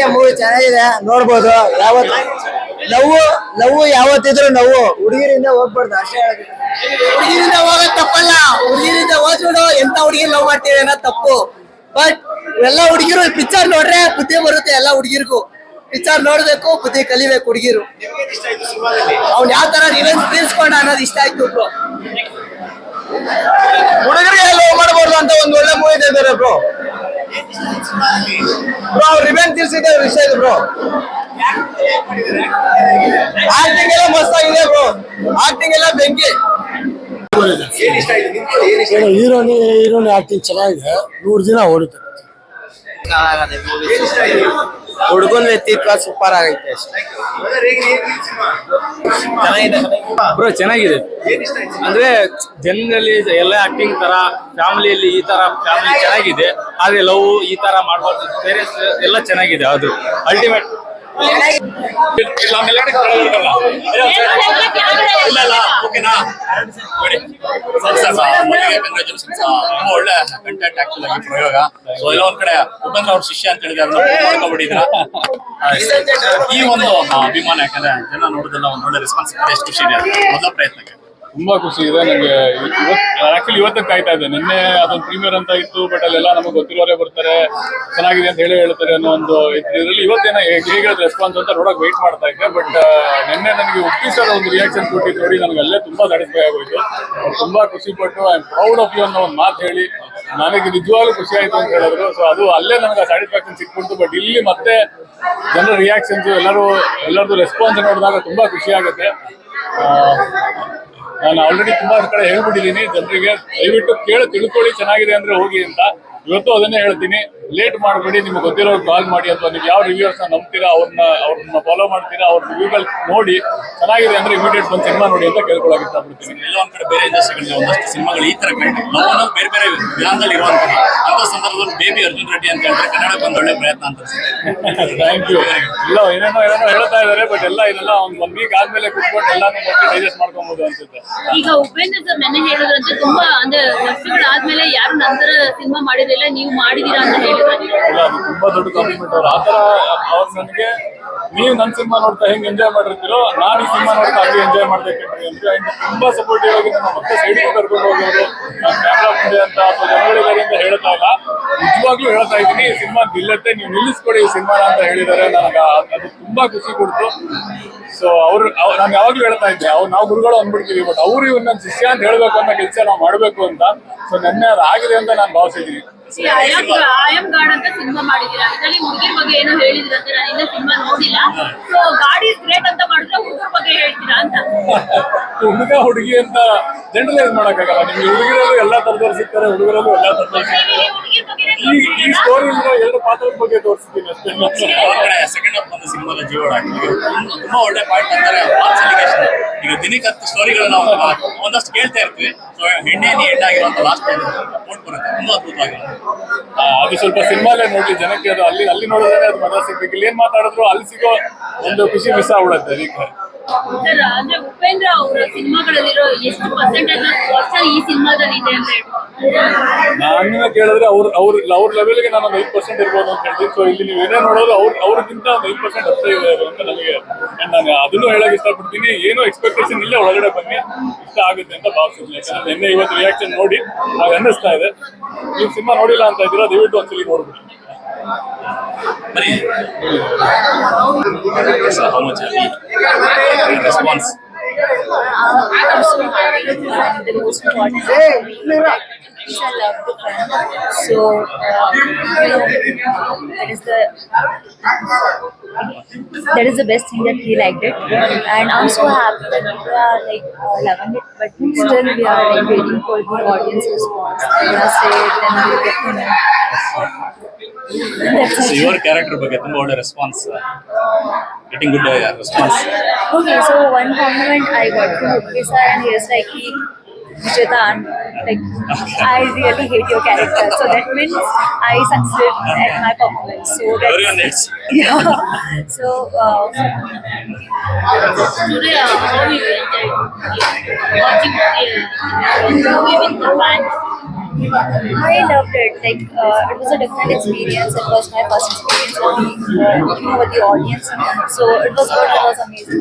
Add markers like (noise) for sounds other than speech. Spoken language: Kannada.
ಚೆನ್ನಾಗಿದೆ ಮೂವಿ ಚೆನ್ನಾಗಿದೆ, ನೋಡ್ಬೋದು. ಯಾವತ್ತು? ನೋವು ನೋವು ಯಾವತ್ತಿದ್ರು ನೋವು. ಹುಡುಗಿರಿಂದ ಹೋಗ್ಬಾರ್ದು, ಅಷ್ಟೇ. ಹುಡುಗಿರಿಂದ ಹೋಗೋದ್ ತಪ್ಪಲ್ಲ. ಹುಡುಗಿರಿಂದ ಹೋದ್ಬಿಡು ಎಂತ ಹುಡುಗಿ ಲವ್ ಮಾಡ್ತೀವಿ ಅನ್ನೋ ತಪ್ಪು. ಬಟ್ ಎಲ್ಲ ಹುಡುಗಿರು ಪಿಕ್ಚರ್ ನೋಡ್ರೆ ಬುದ್ಧಿ ಬರುತ್ತೆ ಎಲ್ಲ ಹುಡುಗಿರ್ಗೂ. ಪಿಕ್ಚರ್ ನೋಡ್ಬೇಕು, ಬುದ್ಧಿ ಕಲಿಬೇಕು ಹುಡುಗಿರು. ಅವ್ನ್ ಯಾವ ತರ ರಿವೆನ್ಸ್ ತೀರ್ಸ್ಕೊಂಡ ಅನ್ನೋದು ಇಷ್ಟ ಆಯ್ತು ಬ್ರೋ. ಹುಡುಗರಿಗೆ ಲವ್ ಮಾಡಬಾರ್ದು ಅಂತ ಒಂದು ಒಳ್ಳೆ ಮೂವಿ ಇದೆ ಬ್ರೋ. ಬ್ರೋ ಅವ್ರು ವಿಷಯ ಇದೆ ಬ್ರೋ ಆಕ್ಟಿಂಗ್ ಎಲ್ಲ ಮಸ್ತ್ ಆಗಿದೆ ಬ್ರೋ ಆಕ್ಟಿಂಗ್ ಎಲ್ಲ ಬೆಂಕಿ. ಹೀರೋನಿ ಹೀರೋನಿ ಆಕ್ಟಿಂಗ್ ಚೆನ್ನಾಗಿದೆ. ನೂರು ದಿನ ಓಡುತ್ತೆ. ಹುಡುಗನ ವ್ಯಕ್ತಿತ್ವ ಸೂಪರ್ ಆಗೈತೆ ಬ್ರೋ ಚೆನ್ನಾಗಿದೆ. ಅಂದ್ರೆ ಜನರಲ್ಲಿ ಎಲ್ಲ ಆಕ್ಟಿಂಗ್ ತರ ಫ್ಯಾಮಿಲಿಯಲ್ಲಿ ಈ ತರ ಫ್ಯಾಮಿಲಿ ಚೆನ್ನಾಗಿದೆ ಆದ್ರೆ ಲವ್ ಈ ತರ ಮಾಡಬಾರ್ದು. ಪೇರೆಂಟ್ಸ್ ಎಲ್ಲ ಚೆನ್ನಾಗಿದೆ ಅದು. ಅಲ್ಟಿಮೇಟ್ ತುಂಬಾ ಒಳ್ಳೆ ಕಂಟೆಂಟ್ ಆಕ್ಚುಲ್ ಪ್ರಯೋಗ. ಸೊ ಎಲ್ಲ ಕಡೆ ಉಪೇಂದ್ರ ಅವ್ರ ಶಿಷ್ಯ ಅಂತ ಹೇಳಿದ್ರೆ ಅದನ್ನ prove ಈ ಒಂದು ಅಭಿಮಾನ ಯಾಕಂದ್ರೆ ಜನ ನೋಡೋದೆಲ್ಲ ಒಂದ್ ಒಳ್ಳೆ ರೆಸ್ಪಾನ್ಸ್ ಎಷ್ಟು ಖುಷಿ ಇದೆ. ಮೊದಲ ಪ್ರಯತ್ನಕ್ಕೆ. ತುಂಬಾ ಖುಷಿ ಇದೆ. ನನಗೆ ಆಕ್ಚುಲಿ ಇವತ್ತೇ ಕಾಯ್ತಾ ಇದ್ದೆ ನಿನ್ನೆ ಅದೊಂದು ಪ್ರೀಮಿಯರ್ ಅಂತ ಇತ್ತು ಬಟ್ ಅಲ್ಲೆಲ್ಲ ನಮಗೆ ಗೊತ್ತಿರೋರೇ ಬರ್ತಾರೆ. ಚೆನ್ನಾಗಿದೆ ಅಂತ ಹೇಳಿ ಹೇಳ್ತಾರೆ ಅನ್ನೋ ಒಂದು ಇದರಲ್ಲಿ ಇವತ್ತೇನ ಹೇಗೆ ರೆಸ್ಪಾನ್ಸ್ ಅಂತ ನೋಡಕ್ ವೆಯ್ಟ್ ಮಾಡ್ತಾ ಇದ್ದೆ ಬಟ್ ನಿನ್ನೆ ನನಗೆ ಉಪ್ಪಿ ಸರ್ ಒಂದು ರಿಯಾಕ್ಷನ್ ಕೊಟ್ಟಿದ್ದು ನೋಡಿ ನನಗೆ ಅಲ್ಲೇ ತುಂಬಾ ಸ್ಯಾಟಿಸ್ಫೈ ಆಗೋಯ್ತು. ತುಂಬಾ ಖುಷಿ ಪಟ್ಟು I am proud of you ಅನ್ನೋ ಒಂದು ಮಾತು ಹೇಳಿ ನನಗೆ ನಿಜವಾಗ್ಲೂ ಖುಷಿ ಆಯ್ತು ಅಂತ ಹೇಳಿದ್ರು. ಸೊ ಅದು ಅಲ್ಲೇ ನನಗೆ ಸ್ಯಾಟಿಸ್ಫ್ಯಾಕ್ಷನ್ ಸಿಕ್ಬಿಡ್ತು ಬಟ್ ಇಲ್ಲಿ ಮತ್ತೆ ಜನರ ರಿಯಾಕ್ಷನ್ಸ್ ಎಲ್ಲರೂ ಎಲ್ಲರದು ರೆಸ್ಪಾನ್ಸ್ ನೋಡಿದಾಗ ತುಂಬಾ ಖುಷಿ ಆಗುತ್ತೆ. ನಾನು ಆಲ್ರೆಡಿ ತುಂಬಾ ಕಡೆ ಹೇಳ್ಬಿಟ್ಟಿದ್ದೀನಿ. ಜನರಿಗೆ ದಯವಿಟ್ಟು ಕೇಳಿ ತಿಳ್ಕೊಳ್ಳಿ ಚೆನ್ನಾಗಿದೆ ಅಂದ್ರೆ ಹೋಗಿ ಅಂತ. ಇವತ್ತು ಅದನ್ನೇ ಹೇಳ್ತೀನಿ. ಲೇಟ್ ಮಾಡಬೇಡಿ ನಿಮ್ಗೆ ಗೊತ್ತಿರೋ ಕಾಲ್ ಮಾಡಿ ಅಥವಾ ನೀವು ಯಾವ ರಿವ್ಯೂರ್ಸ್ ನಂಬ್ತೀರಾ ಅವ್ರನ್ನ ಅವ್ರನ್ನ ಫಾಲೋ ಮಾಡ್ತೀರಾ ಅವ್ರ ರಿವ್ಯೂಗಳು ನೋಡಿ ಚೆನ್ನಾಗಿದೆ ಅಂದ್ರೆ ಇಮಿಡಿಯೇಟ್ ಬಂದ್ ಸಿನಿಮಾ ನೋಡಿ ಅಂತ ಕೇಳ್ಕೊಳಕ್ ಇಷ್ಟಪಡ್ತೀನಿ. ಎಲ್ಲ ಒಂದ್ ಕಡೆ ಬೇರೆ ಇಂಡಸ್ಟ್ರಿಗಳಲ್ಲಿ ಒಂದಷ್ಟು ಸಿನಿಮಾಗಳು ಈ ತರ ಕಂಡು ನಾವು ಬೇರೆ ಬೇರೆ ವಿಧಾನದಲ್ಲಿ ಇರುವಂತಹ ಅಂತ ಸಂದರ್ಭದಲ್ಲಿ ಬೇಬಿ ಅರ್ಜುನ್ ರೆಡ್ಡಿ ಅಂತ ಹೇಳಿದ್ರೆ ಕನ್ನಡಕ್ಕೆ ಒಂದು ಒಳ್ಳೆ ಪ್ರಯತ್ನ ಅಂತ ಥ್ಯಾಂಕ್ ಯು ಇಲ್ಲ ಏನೇನೋ ಏನೇನೋ ಹೇಳ್ತಾ ಇದಾರೆ ಬಟ್ ಎಲ್ಲ ಇದೆಲ್ಲ ಒಂದ್ ಒಂದ್ ವೀಕ್ ಆದ್ಮೇಲೆ ಕುತ್ಕೊಂಡು ಎಲ್ಲಾನು ಮತ್ತೆ ಡೈಜೆಸ್ಟ್ ಮಾಡ್ಕೊಬಹುದು ಅನ್ಸುತ್ತೆ. ಈಗ ಉಪೇಂದ್ರ ಸರ್ ನೆನ್ನೆ ಹೇಳಿದ್ರಂತೆ ತುಂಬಾ ಅಂದ್ರೆ ವರ್ಷಗಳಾದ್ಮೇಲೆ ಯಾರು ನಂತರ ಸಿನಿಮಾ ಮಾಡಿದಿಲ್ಲ ನೀವು ಮಾಡಿದೀರಾ ಅಂತ ಹೇಳಿದ್ರೆ? ಅದು ತುಂಬಾ ದೊಡ್ಡ ಕಾಂಪ್ಲಿಮೆಂಟ್ ಅವ್ರು ಆತರ ಅವ್ರು ನನಗೆ ನೀವು ನನ್ನ ಸಿನಿಮಾ ನೋಡ್ತಾ ಹೆಂಗೆ ಎಂಜಾಯ್ ಮಾಡಿರ್ತೀರೋ, ನಾನು ಈ ಸಿನಿಮಾ ನೋಡ್ತಾ ಹಾಗೆ ಎಂಜಾಯ್ ಮಾಡ್ಬೇಕಂದ್ರೆ ಅಂದ್ರೆ ತುಂಬಾ ಸಪೋರ್ಟಿವ್ ಆಗಿ ನಮ್ಮ ಮತ್ತೆ ಸೈಡಿಗೆ ಕರ್ಕೊಂಡು ಹೋಗೋರು ನಾನು ಕ್ಯಾಮ್ರಾ ಮುಂದೆ ಅಂತ ಅಥವಾ ಜನಗಳಿದ್ದಾರೆ ಅಂತ ಹೇಳ್ತಾ ಇಲ್ಲ. ನಿಜವಾಗ್ಲೂ ಹೇಳ್ತಾ ಇದ್ದೀನಿ, ಈ ಸಿನಿಮಾ ನಿಲ್ಲತ್ತೆ, ನೀವು ನಿಲ್ಲಿಸ್ಕೊಡಿ ಈ ಸಿನಿಮಾನ ಅಂತ ಹೇಳಿದ್ದಾರೆ. ನನಗೆ ಅದು ತುಂಬಾ ಖುಷಿ ಕೊಡ್ತು. ಸೊ ಅವ್ರು ಅವ್- ನಾನು ಯಾವಾಗ್ಲೂ ಹೇಳ್ತಾ ಇದ್ದೆ, ಅವ್ರು ನಾವು ಗುರುಗಳು ಅಂದ್ಬಿಡ್ತೀವಿ ಬಟ್ ಅವ್ರು ನನ್ನ ಶಿಷ್ಯ ಅಂತ ಹೇಳ್ಬೇಕು ಅನ್ನೋ ಕೆಲಸ ನಾವು ಮಾಡಬೇಕು ಅಂತ. ಸೊ ನೆನ್ನೆ ಅದು ಆಗಿದೆ ಅಂತ ನಾನು ಭಾವಿಸಿದ್ದೀನಿ. ಸಿನಿಮಾ ಮಾಡಿದೀರಾ ಇದರಲ್ಲಿ ಹುಡುಗಿರ್ ಬಗ್ಗೆ ಏನೋ ಹೇಳಿದ್ರಂತೆ, ನಾನು ಸಿನಿಮಾ ನೋಡಿಲ್ಲ ಸೊ ಗಾಡಿ ಗ್ರೇಟ್ ಅಂತ ಮಾಡಿದ್ರೆ ಹುಡುಗರ ಬಗ್ಗೆ ಹೇಳ್ತೀರಾ ಅಂತ. (laughs) ಹುಡುಗ ಹುಡುಗಿ ಅಂತ ಜನರಲೈಸ್ ಮಾಡಕ್ಕಾಗಲ್ಲ. ನಿಮ್ಗೆ ಹುಡುಗರಲ್ಲೂ ಎಲ್ಲಾ ತರದವ್ರು ಸಿಗ್ತಾರೆ ಹುಡುಗರಲ್ಲೂ ಎಲ್ಲಾ ತರದವ್ರು ಸಿಗ್ತಾರೆ. ಈ ಈ ಸ್ಟೋರಿ ಎರಡು ಪಾತ್ರದ ಬಗ್ಗೆ ತೋರಿಸ್ತೀನಿ ಅಷ್ಟೇ. ಸೆಕೆಂಡ್ ಹಾಫ್ ಬಂದ ಸಿನಿಮಾದ ಜೀವನ ತುಂಬಾ ಒಳ್ಳೆ ಪಾಯಿಂಟ್ ಅಂದ್ರೆ ಫಾಲ್ಸ್ ಅಲಿಗೇಷನ್ ಈಗ ದಿನಕ್ಕೆ ಹತ್ತು ಸ್ಟೋರಿಗಳನ್ನ ನಾವು ಒಂದಷ್ಟು ಕೇಳ್ತಾ ಇರ್ತೀವಿ. ಸೊ ಹೆಣ್ಣೆ ನೀ ಹೆಣ್ಣಾಗಿರುವಂತ ಲಾಸ್ಟ್ ನೋಡ್ ಬರುತ್ತೆ. ತುಂಬಾ ಅದ್ಭುತವಾಗಿರುತ್ತೆ ಆ, ಅದು ಸ್ವಲ್ಪ ಸಿನಿಮಾಲೇ ನೋಡಿ ಜನಕ್ಕೆ ಅದು ಅಲ್ಲಿ ಅಲ್ಲಿ ನೋಡಿದ್ರೆ ಅದು ಮಜಾ ಸಿಗ್ಬೇಕು. ಇಲ್ಲಿ ಏನ್ ಮಾತಾಡಿದ್ರು ಅಲ್ಲಿ ಸಿಗೋ ಒಂದು ಖುಷಿ ಮಿಸ್ ಆಗ್ಬಿಡುತ್ತೆ ಅದಕ್ಕೆ. ಸರ್ ಅಂದ್ರೆ ಉಪೇಂದ್ರ ಅವರ ಸಿನಿಮಾಗಳಲ್ಲಿರೋ ಎಷ್ಟು ಪರ್ಸೆಂಟೇಜ್ ಈ ಸಿನಿಮಾದಲ್ಲಿ ಇದೆ ಅಂತ ಹೇಳ್ಬೋದು ನಾನು ಕೇಳಿದ್ರೆ ಅವ್ರ ಅವ್ರ ಅವ್ರ ಲೆವೆಲ್ಗೆ ನಾನು ಒಂದು ಐದು ಪರ್ಸೆಂಟ್ ಇರ್ಬೋದು ಅಂತ ಹೇಳ್ತೀನಿ. ಸೊ ಇಲ್ಲಿ ನೀವು ಏನೇ ನೋಡೋದು ಅವ್ರ ಅವ್ರಿಗಿಂತ ಒಂದು ಐದು ಪರ್ಸೆಂಟ್ ಹತ್ತಿರ ಇದೆ ಅಂತ ನನಗೆ ನಾನು ಅದನ್ನು ಹೇಳಕ್ ಇಷ್ಟಪಡ್ತೀನಿ. ಏನೋ ಎಕ್ಸ್ಪೆಕ್ಟೇಷನ್ ಇಲ್ಲೇ ಒಳಗಡೆ ಬನ್ನಿ. ಇಷ್ಟ ಆಗುತ್ತೆ ಅಂತ ಭಾವಿಸಿದ್ದೀನಿ ಯಾಕಂದ್ರೆ ನಿನ್ನೆ ಇವತ್ತು ರಿಯಾಕ್ಷನ್ ನೋಡಿ ಹಾಗೆ ಅನ್ನಿಸ್ತಾ ಇದೆ. ನೀವು ಸಿನಿಮಾ ನೋಡಿಲ್ಲ ಅಂತ ಇದ್ದೀರಾ ದಯವಿಟ್ಟು ಒಂದ್ಸಲಿ ನೋಡ್ಬಿಡಿ. Response I'm so happy and the most important thing is I love the film. So, uh, you know, that is the that is the best thing that he liked it, and I'm so happy that people are like uh, loving it. But still, we are like waiting for the audience response. They're gonna say it, then we'll get to know. That's (laughs) it. Your character ಬಗ್ಗೆ ತುಂಬಾ ಒಳ್ಳೆ response getting good response Okay, so one compliment I got from Uppe sir and he was like, he, Vijaytan, like, I really hate your character. So that means I succeeded at my performance. So Very that's, nice. (laughs) yeah. So, uh, Today, uh, how you enjoyed watching the movie with the fans? I loved it. Like uh, it was a different experience. It was my first experience working uh, with the audience, so it was good. It was amazing.